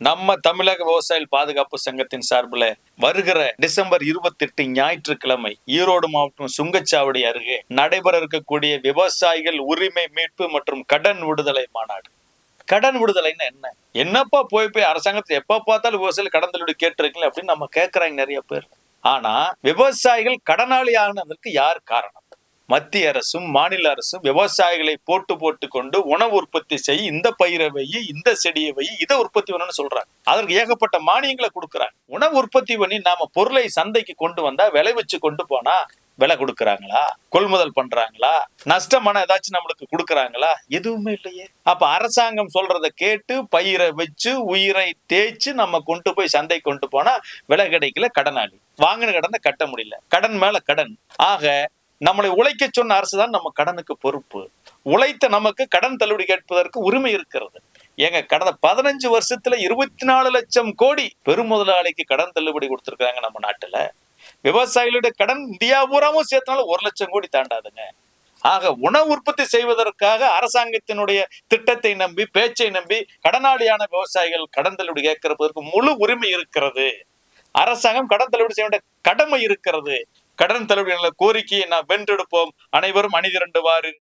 நம்ம தமிழக விவசாயிகள் பாதுகாப்பு சங்கத்தின் சார்பில் வருகிற டிசம்பர் இருபத்தி எட்டு ஞாயிற்றுக்கிழமை ஈரோடு மாவட்டம் சுங்கச்சாவடி அருகே நடைபெற இருக்கக்கூடிய விவசாயிகள் உரிமை மீட்பு மற்றும் கடன் விடுதலை மாநாடு. கடன் விடுதலைன்னா என்ன? என்னப்பா போய் போய் அரசாங்கத்தை எப்ப பார்த்தாலும் விவசாயிகள் கடன் தள்ளுபடி கேட்டிருக்கீங்களா அப்படின்னு நம்ம கேட்கறாங்க நிறைய பேர். ஆனா விவசாயிகள் கடனாளி ஆனதற்கு யார் காரணம்? மத்திய அரசும் மாநில அரசும் விவசாயிகளை போட்டு போட்டு கொண்டு உணவு உற்பத்தி செய் இந்த பயிரை வை இந்த செடியை வை இதை உற்பத்தி பண்ணணும்னு சொல்றாங்க. அதற்கு ஏகப்பட்ட மானியங்களை கொடுக்குறாங்க. உணவு உற்பத்தி பண்ணி நாம பொருளை சந்தைக்கு கொண்டு வந்தா விளை வச்சு கொண்டு போனா விலை கொடுக்குறாங்களா? கொள்முதல் பண்றாங்களா? நஷ்டமான ஏதாச்சும் நம்மளுக்கு கொடுக்குறாங்களா? எதுவுமே இல்லையே. அப்ப அரசாங்கம் சொல்றத கேட்டு பயிரை வச்சு உயிரை தேய்ச்சு நம்ம கொண்டு போய் சந்தை கொண்டு போனா விலை கிடைக்கல கடனாளி. வாங்கின கடனை கட்ட முடியல. கடன் மேல கடன். ஆக நம்மளை உழைக்க சொன்ன அரசு தான் நம்ம கடனுக்கு பொறுப்பு. உழைத்த நமக்கு கடன் தள்ளுபடி கேட்பதற்கு உரிமை இருக்கிறது. ஏங்க கடந்த பதினஞ்சு வருஷத்துல இருபத்தி நாலு லட்சம் கோடி பெருமுதலாளிக்கு கடன் தள்ளுபடி கொடுத்துருக்காங்க நம்ம நாட்டுல. விவசாயிகளுடைய கடன் இந்தியா பூராவும் சேர்த்தனால ஒரு லட்சம் கோடி தாண்டாதுங்க. ஆக உணவு உற்பத்தி செய்வதற்காக அரசாங்கத்தினுடைய திட்டத்தை நம்பி பேச்சை நம்பி கடனாளியான விவசாயிகள் கடன் தள்ளுபடி கேட்கிறதற்கு முழு உரிமை இருக்கிறது. அரசாங்கம் கடன் தள்ளுபடி செய்ய வேண்டிய கடமை இருக்கிறது. கடன் தள்ளுபடி கோரிக்கையை நாம் வென்றெடுப்போம். அனைவரும் அணிதிரண்டுவாரு.